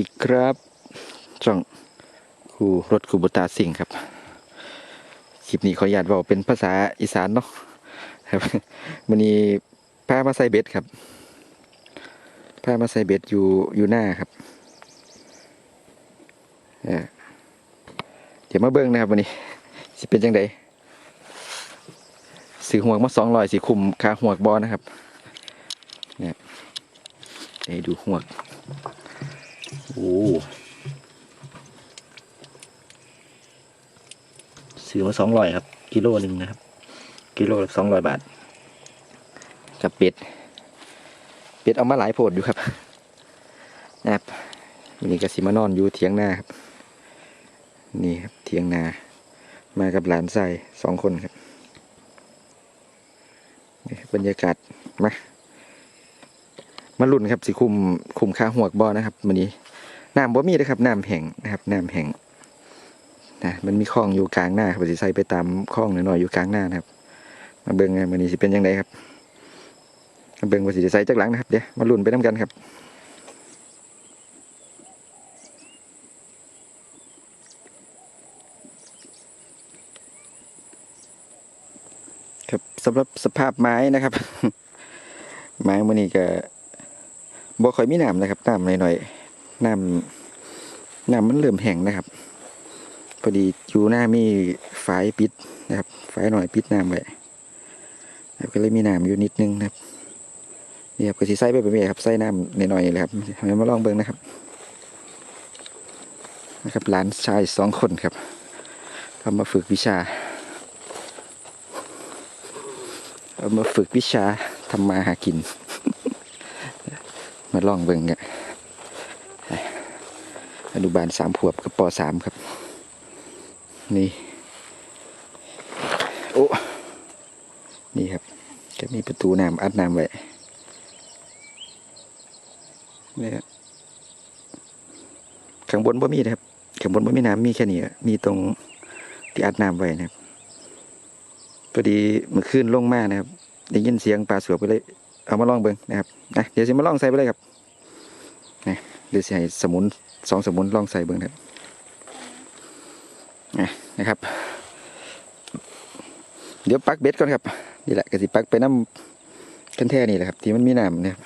ดีครับจ่องครูรถครูบุตาสิงห์ครับ คลิปนี้ขออนุญาตบอกเป็นภาษาอีสานเนาะครับมันนี้พามาใส่เบ็ดครับพามาใส่เบ็ดอยู่อยู่หน้าครับเอ่เดี๋ยวมาเบิ้งนะครับวันนี้สิเป็นจังไดซื้อหวกมาสองรอยสิคุมคาหวกบอนะครับเนี่ยเดี๋ยวให้ดูหวก โอ้ซื้อมาสองร้อยครับ กิโลหนึ่งนะครับ กิโลละสองร้อยบาท กับเป็ด เป็ดเอามาหลายโพดอยู่ครับนะครับวันนี้ก็สิมานอนอยู่เถียงนาครับ นี่ครับเถียงนา มากับหลานชายสองคนครับนี่บรรยากาศมามาลุ่นครับสิคุมคุมค่าหวกบอนะครับวันนี้ น้ำบ่มีนะครับน้ำแห้งนะครับน้ำแห้งนะมันมีคลองอยู่กลางหน้าครับสิใส่ไปตามคลองหน่อยๆอยู่กลางหน้านะครับ มาเบิ่งไงวันนี้สิเป็นยังไงครับมาเบิ่งว่าสิได้ใส่จากหลังนะครับเดี๋ยวมาลุ่นไปน้ากันครับครับสำหรับสภาพไม้นะครับ ไม้มันนี้ก็บ่ค่อยมีน้ำนะครับน้ำหน่อยๆ น้ำน้ำมันเริ่มแห้งนะครับพอดีอยู่หน้ามีฝายปิดนะครับฝายหน่อยปิดน้ำไว้นะก็เลยมีน้ำอยู่นิดนึงนะครับนี่ครับก็สิใส่ไปแบบนี้ครับใส่น้ำหน่อยๆเลยครับมาลองเบิ่งนะครับนะครับหลานชายสองคนครับเขามาฝึกวิชาเอามาฝึกวิชาทำมาหากิน มาลองเบิ่งกัน อนุบาลสามขวบกับปสามครับ นี่ โอ้นี่ครับจะมีประตูน้ำอัดน้ำไว้นี่ครับข้างบนบ่มีนะครับข้างบนบ่มีน้ำมีแค่นี้มีตรงที่อัดน้ำไว้นะครับพอดีมื่อคืนลงมานะครับได้ยินเสียงปลาสวบไปเลย เอามาลองเบิ่งนะครับนะเดี๋ยวสิมาลองใส่ไปเลยครับ นะเดี๋ยวสิให้สมุนสองสมุนลองใส่เบิ่งนะครับนะนะครับ เดี๋ยวปักเบ็ดก่อนครับนี่แหละก็สิปักไปน้ำกันแท่นี่แหละครับ ที่มันมีน้ำนะครับ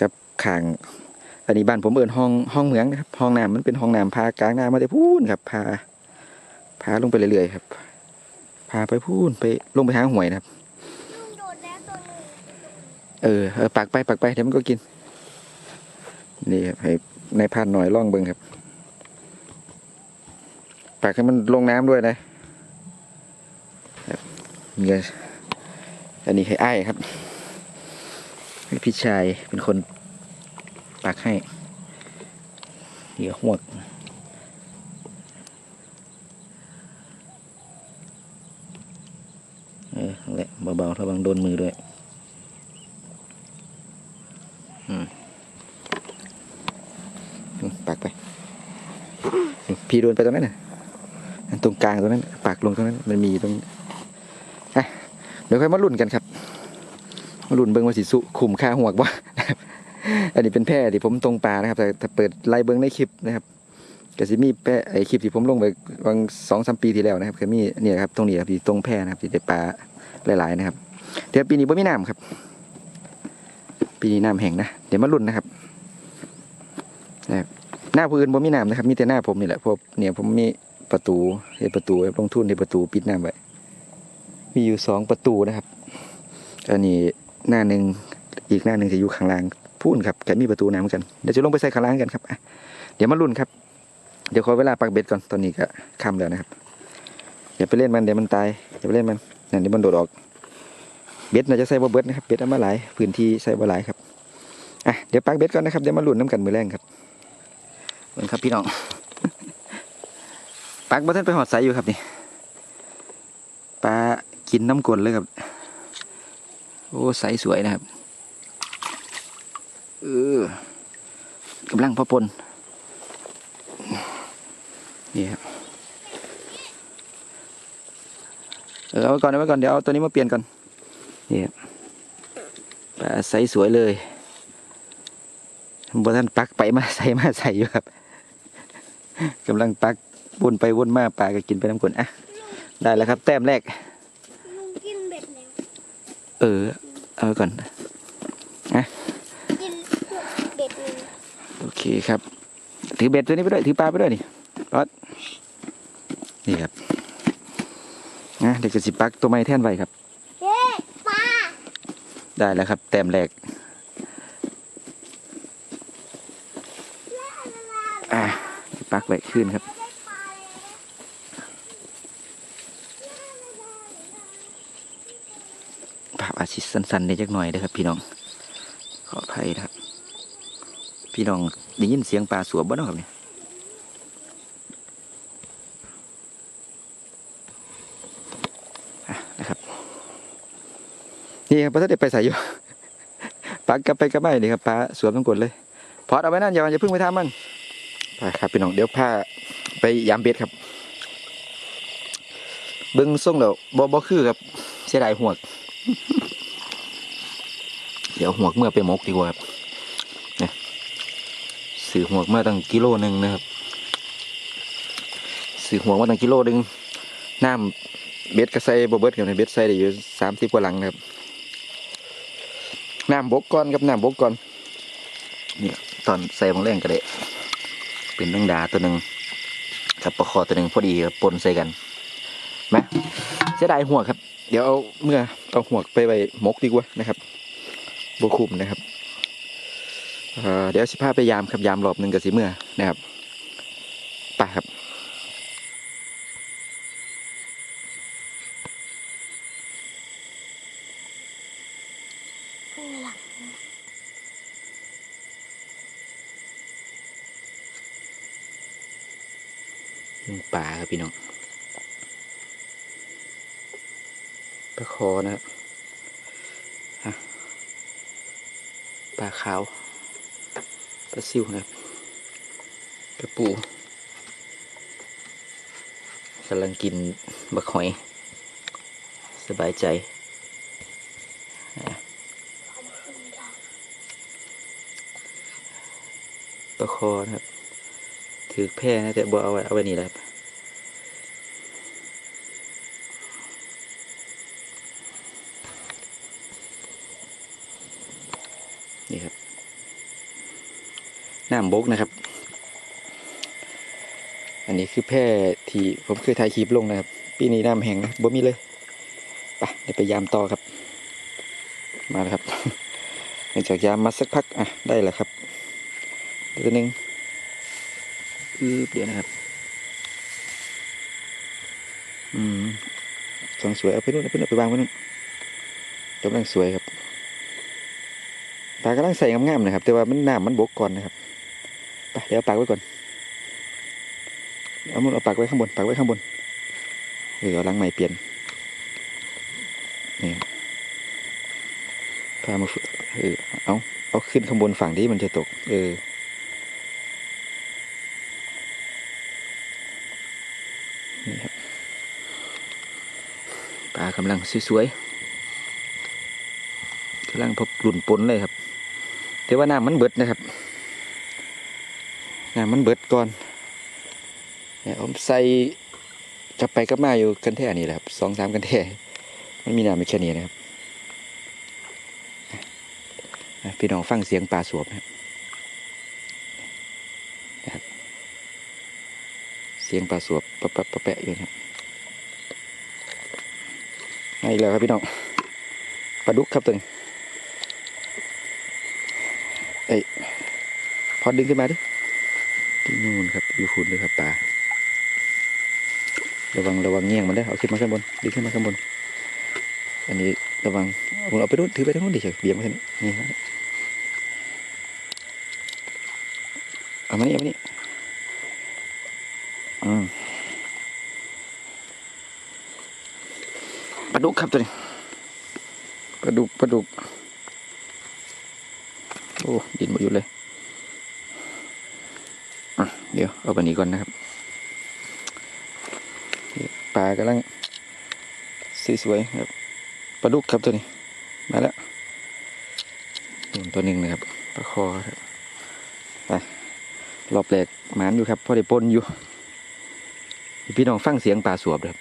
กับขางอันนี้บ้านผมเอินห้องห้องเหมืองนะครับ ห้องน้ำมันเป็นห้องน้ำพากลางน้ำมาแต่พูนครับพาพาลงไปเรื่อยๆครับ พาไปพูนไปลงไปหาหวยนะครับลุงโดดแล้วตัวหนึ่งเออเออปักไปปักไปเดี๋ยวมันก็กิน นี่ครับให้ในพานหน่อยล่องเบิงครับปักให้มันลงน้ำด้วยนะเงี้ยอันนี้ให้อ้ครับให้พี่ชายเป็นคนปักให้เหยื่อหวกเออนั่นแหละเบาๆระวังโดนมือด้วย อืมอืมปักไปนี่ พีโดนไปตรงนั้นน่ะตรงกลางตรงนั้นปักลงตรงนั้น มันมีตรงอะเดี๋ยวค่อยมาลุ้นกันครับมาลุ้นเบิ้งว่าสิสุคุมค่าหวกบ่อันนี้เป็นแพร่ที่ผมตรงปลานะครับ แต่ถ้าเปิดไล่เบิ้งในคลิปนะครับก็สิมีแพร่ไอคลิปที่ผมลงไปวันสองสามปีที่แล้วนะครับก็มีเนี่ยครับตรงนี้ครับที่ตรงแพร่นะครับที่ได้ปลาหลาย ๆ นะครับเดี๋ยวปีนี้บ่มีน้ำครับ ปีนี้น้ำแห้งนะเดี๋ยวมาลุ้นนะครับนะครับ หน้าผู้อื่นบ่มีน้ำนะครับ มีแต่หน้าผมนี่แหละเพราะเนี่ยผมมีประตูเฮ็ประตูไว้ลงทุนที่ประตูปิดน้ำไว้มีอยู่สองประตูนะครับ อันนี้หน้าหนึ่งอีกหน้าหนึ่งจะอยู่ข้างล่างพูนครับแกมีประตูน้ำเหมือนกันเดี๋ยวจะลงไปใส่ข้างล่างกันครับเดี๋ยวมาลุ้นครับ เดี๋ยวขอเวลาปักเบ็ดก่อนตอนนี้ก็ค่ำแล้วนะครับอย่าไปเล่นมันเดี๋ยวมันตายอย่าไปเล่นมันนั่นเดี๋ยวมันโดดออก เบ็ดน่าจะใส่บ่เบ็ดนะครับเบ็ดเอามาหลายพื้นที่ใส่บ่หลายครับอะเดี๋ยวปักเบ็ดก่อนนะครับเดี๋ยวมาลุ้นน้ำกันมือแรงครับ เบิ่งครับพี่น้องปักบ่ทันไปหอดใสอยู่ครับนี่ปลากินน้ำกลนเลยครับโอ้ใสสวยนะครับเออกำลังพอปนนี่ครับเออเอาไว้ก่อนเอาไว้ก่อนเดี๋ยวเอาตัวนี้มาเปลี่ยนก่อนนี่ครับปลาใสสวยเลยบท่านปักไปมาใส่มาใส่อยู่ครับ กำลังปักวนไปวนมาปลาก็กินไปน้ำกลนอะได้แล้วครับ แต้มแรกลุงกินเบ็ดแล้วเออ เอาไว้ก่อนกินเบ็ดเลยโอเคครับ ถือเบ็ดตัวนี้ไปด้วยถือปลาไปด้วยนี่รอดนี่ครับนะเดี๋ยวจะสิปักตัวไม้แท่นไว้ครับเฮ้ปลา ได้แล้วครับ แต้มแรก อะ ปักไว้ขึ้นครับได้ปลาแล้วภาพอาชิตสั้นๆในจักหน่อยนะครับ พี่น้อง ขออภัยนะครับ พี่น้องได้ยินเสียงปลาสวบบ่นาะครับเนี่ยอะนะครับ นี่ครับพระท่านเด็ไปใส่อยู่ปลากลับไปกลับมานี่ครับปลาสวมต้งกดเลย พอดเอาไว้นั่นอย่าอย่าเพิ่งไปทำมัน ไปครับพี่น้องเดี๋ยวพาไปยามเบ็ดครับ เบิ้งส่งแล้วบ่บ่คือครับเสียดายหวก เดี๋ยวหวกเมื่อไปหมกดีกว่าครับเนี่ยซื้อหวกมาตั้งกิโลหนึ่งนะครับซื้อหวกมาตั้งกิโลหนึ่งน้ำเบ็ดกระใส่บ่เบิดครับในเบ็ดใส่ได้อยู่สามสิบกว่าหลังนะครับน้ำบกก่อนครับน้ำบกก่อนเนี่ยตอนใส่บางแรงก็ได้ เป็นแมงดาตัวหนึ่งกับปลาคอตัวหนึ่งพอดีกับปนใส่กันไหมเสียดายหัวครับ เดี๋ยวเอาเมื่อเอาหัวไปไว้มกดีกว่านะครับบคุมนะครับเเดี๋ยวสิพาไปยามครับยามรอบหนึ่งกับสิเมื่อนะครับไปครับลุง ป่าครับพี่น้องปลาคอนะครับปลาขาวปลาซิวนะครับกระปูกำลังกินบักหอย สบายใจนะปลาคอนะครับ ถือแพร่นะแต่บ่เอาไว้เอาไว้นี่แหละครับนี่ครับ น้ำบกนะครับ อันนี้คือแพร่ที่ผมเคยถ่ายคลิปลงนะครับ ปีนี้น้ำแห้งนะบ่มีเลยไปเดี๋ยวไปยามต่อครับ มาแล้วครับหลังจากยามมาสักพักอะได้แล้วครับตัวหนึ่งอืบเดี๋ยวนะครับ อืมสองสวยเอาไปนู่นเอาไปนู่นไปวางไว้นู่นกำลังสวยครับปลากำลังใส่งามๆนะครับ แต่ว่ามันน้ำมันบกก่อนนะครับ เดี๋ยวเอาปากไว้ก่อนเอามันเอาปากไว้ข้างบนปากไว้ข้างบนเออเอาลังใหม่เปลี่ยนนี่พามาเออเอาเอาขึ้นข้างบนฝั่งที่มันจะตก เออนี่ครับปลากำลังสวยๆกำลังพบหลุนปนเลยครับ แต่ว่าน้ำมันเบิดนะครับ น้ำมันเบิดก่อนเนี่ยผมใส่กลับไปกลับมาอยู่กันแท่นี่แหละครับสองสามกันแท่มันมีน้ำไม่แค่นี้นะครับพี่น้องฟังเสียงปลาสวบนะครับ เสียงปลาสวบปะปะปะแปะอยู่นะครับมาอีกแล้วครับพี่น้องปลาดุกครับตัวนี้เอ้ยพอดึงขึ้นมาดิ ที่นู่นครับอยู่หุ่นเลยครับปลาระวังระวังเงี้ยงมันได้เอาขึ้นมาข้างบนดึงขึ้นมาข้างบน อันนี้ระวังเอาไปนู่นถือไปทางนู้นดิเฉยเบี่ยงมาทางนี้นี่ครับเอามานี่เอามานี่อืมปลาดุกครับตัวนี้ปลาดุกปลาดุกโอ้ดินหมดอยู่เลย เดี๋ยวเอาไปนี้ก่อนนะครับปลากำลังสวยๆครับปลาดุกครับตัวนี้มาแล้วตัวหนึ่งนะครับปลาคอครับรอบแรกหมานอยู่ครับพอได้ปนอยู่พี่น้องฟังเสียงปลาสวบครับ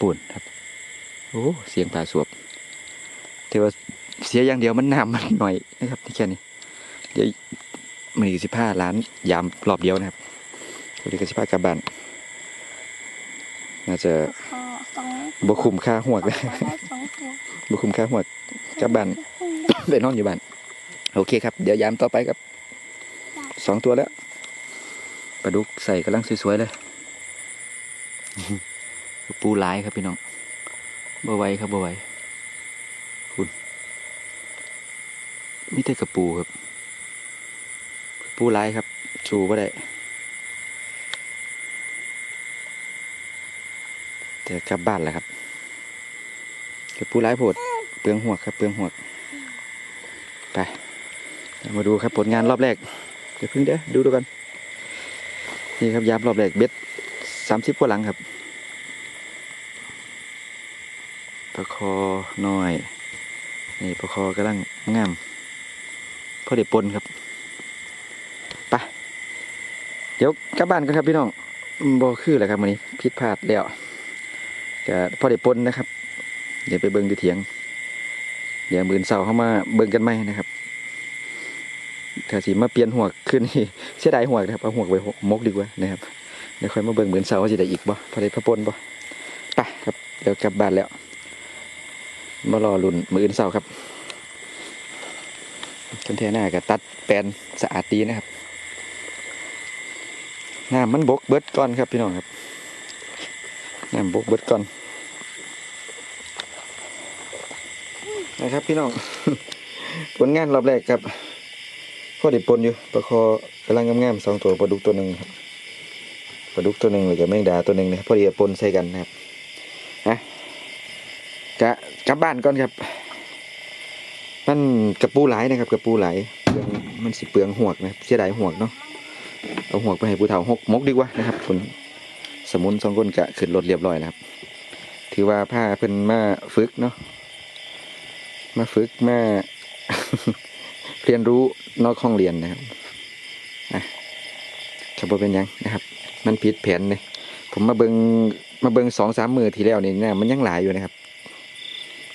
ปุ่นครับโอ้เสียงปลาสวบแต่ว่าเสียอย่างเดียวมันน้ำมันหน่อยนะครับที่แค่นี้ เดี๋ยวมันอีกสิบห้าล้านยามรอบเดียวนะครับเดี๋ยวก็สิบห้ากลับบ้านน่าจะพอสองบ่คุ้มค่าหวกได้สองตัวบ่คุ้มค่าหวกกลับบ้านไปนอนอยู่บ้านโอเคครับ เดี๋ยวยามต่อไปครับสองตัวแล้วปลาดุกใส่กำลังสวยๆเลยปูหลายครับพี่น้องบ่ไหวครับบ่ไหวคุณมีแต่กระปูครับ ปูหลายครับชูบ่ได้แต่กลับบ้านแล้วครับเกระปูหลายโพดเปลืองหัวกครับเปลืองหัวกไปมาดูครับผลงานรอบแรกเดี๋ยวเพิ่งเด้อดูดูกันนี่ครับยามรอบแรกเบ็ดสามสิบกว่าหลังครับประคอหน่อยนี่ประคอกำลังงามพอได้ปนครับ เดี๋ยวกลับบ้านกันครับพี่น้องบ่คือแหละครับวันนี้ผิดพลาดแล้วก็พอได้ปนนะครับ เดี๋ยวไปเบิ่งอยู่เถียง เดี๋ยวมื่นเสาร์เข้ามาเบิ่งกันไหมนะครับถ้าสิมาเปลี่ยนหัวขึ้นนี่เสียดายหัวนะครับเอาหัวไปมกดีกว่านะครับเดี๋ยวค่อยมาเบิ่งเหมือนเสาร์ว่าจะได้อีกบ่พอได้พระปนบ่ไปครับเดี๋ยวกลับบ้านแล้วมารอลุ่นมืออื่นเสาร์ครับกันแท่หน้าก็ตัดแปลนสะอาดดีนะครับ น้ำมันบกเบิดก่อนครับพี่น้องครับน้ำบกเบิดก่อนนะครับพี่น้อง ผลงานรอบแรกครับข้อเด็ดปนอยู่ปลาคอกำลังงามๆสองตัวปลาดุกตัวหนึ่งครับปลาดุกตัวหนึ่งหรือกับแมงดาตัวหนึ่งนะพอดีปนใส่กันนะครับนะกะกลับบ้านก่อนครับมันกระปูไหลนะครับกระปูไหลเปลืองมันสิเปลืองหวกนะเสียดายหวกเนาะ เอาหวกไปให้ผู้เฒ่าหกมกดีกว่านะครับคุณสมุนสองคนกะขึ้นรถเรียบร้อยแล้วครับ ถือว่าผ้าเพิ่นมาฝึกเนาะมาฝึกมาเรียนรู้นอกห้องเรียนนะครับอะครับบ่เป็นยังนะครับ มันผิดแผนเลยผมมาเบิงมาเบิงสองสามมือทีแล้วนี่น้ำมันยังหลายอยู่นะครับ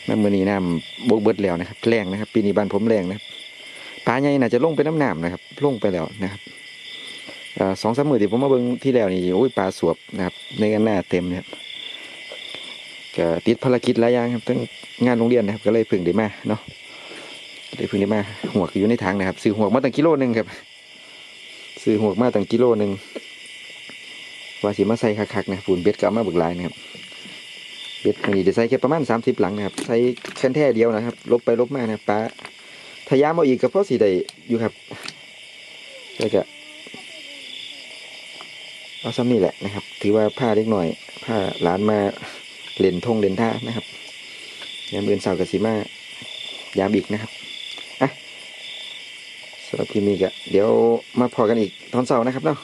น้ำมือนี้น้ำบกเบิดแล้วนะครับแรงนะครับ ปีนี้บ้านผมแรงนะครับปลาใหญ่น่าจะลงไปน้ำหน้ำนะครับลงไปแล้วนะครับ สองสามมือที่ผมมาเบิ้งที่แล้วนี่โอ้ยปลาสวบนะครับ ในกันหน้าเต็มนะครับก็ติดภารกิจหลายอย่างครับทั้งงานโรงเรียนนะครับ ก็เลยพึ่งได้มาเนาะเลยพึ่งได้มาหัวก็อยู่ในถังนะครับซื้อหัวมาตั้งกิโลหนึ่งครับซื้อหัวมาตั้งกิโลหนึ่งว่าสิมาใส่คักๆนะปูนเบ็ดก็เอามาเบึกลายนะครับเบ็ดมันนี้จะใส่แค่ประมาณสามสิบหลังนะครับใส่แค่แท่เดียวนะครับ ลบไปลบมานะปลาทยามเอาอีกก็เพราะสีได้อยู่ครับแล้วก็ เอาซ้ำนี่แหละนะครับ ถือว่าผ้าเล็กหน่อยผ้าหลานมาเล่นทงเล่นท่านะครับยามเบือนสาวกับสีมายามอีกนะครับอะสำหรับคลิปนี้ก็เดี๋ยวมาพอกันอีกตอนเสาร์นะครับเนาะ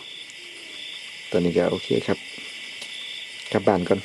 ตอนนี้ก็โอเคครับกลับบ้านก่อน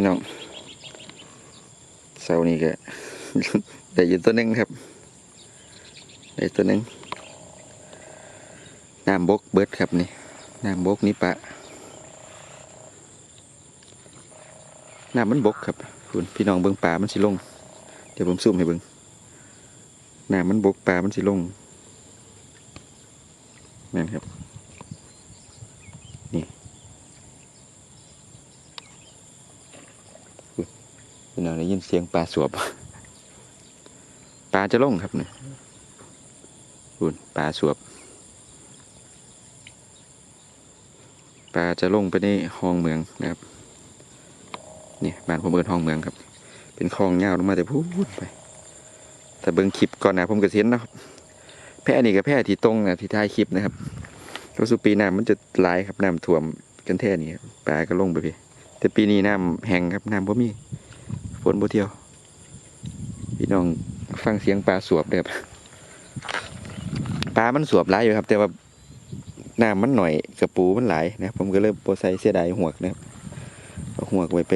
พี่น้องเสาร์นี้ก็ได้อยู่ตัวนึงครับได้ตัวนึงน้ำบกเบิดครับนี่น้ำบกนี่ปะน้ำมันบกครับคุณพี่น้องเบิ้งปลามันสิลง เดี๋ยวผมซูมให้เบิ้งน้ำมันบกปลามันสิลงนั่นครับ พี่น้องได้ยินเสียงปลาสวบปลาจะลงครับเนี่ยคุณปลาสวบปลาจะลงไปในห้องเมืองนะครับนี่บ้านผมเอินห้องเมืองครับ เป็นคลองยาวลงมาแต่พูดไปแต่เบิ่งคลิปก่อนหนะผมก็เห็นนะครับแพร่นี่กับแพร่ที่ตรงนะที่ท้ายคลิปนะครับก็สุปีน้ำมันจะไหลายครับน้ำท่วมกันแท่นี่ปลาก็ลงไปพี่แต่ปีนี้น้ำแห้งครับน้ำบ่มี นบ่เที่ยว พี่น้องฟังเสียงปลาสวบเด้อปลามันสวบหลายอยู่ครับ แต่ว่าน้ำมันหน่อยกระปูมันหลายนะผมก็เลยโปใส่เสียดายหวกนะครับเอาหวกไว้ไป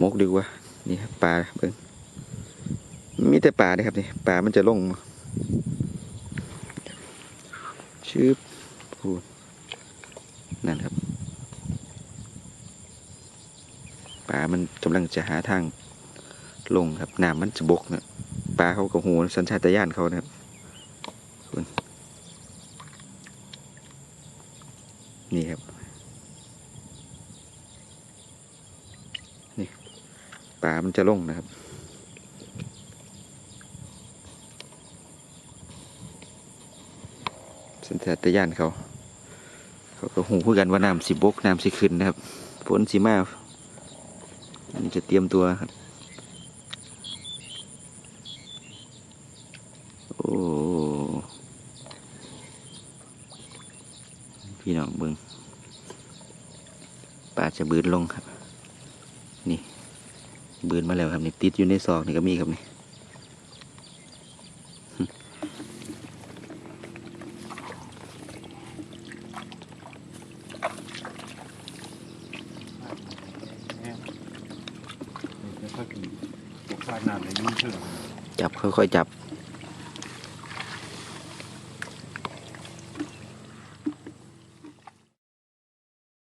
มกดีกว่านี่ครับปลาเบิ่งมีแต่ป่านะครับนี่ป่ามันจะลงชืบพูดนั่นครับ ป่ามันกำลังจะหาทางลงครับน้ำมันจะบกนะปลาเขาก็หูสัญชาตญาณเขานะครับนี่ครับนี่ป่ามันจะลงนะครับสัญชาตญาณเขา เขาก็หูคือกันว่าน้ำสิบกน้ำสิขึ้นนะครับฝนสิมาันจะเตรียมตัวครับ โอ้พี่น้องเบิงปลาจะบืนลงครับ นี่บืนมาแล้วครับนี่ติดอยู่ในซอกนี่ก็มีครับนี่ ค่อยๆปลูกข้าวน้ำในยุ่งเชื่อ จับ ค่อยๆจับ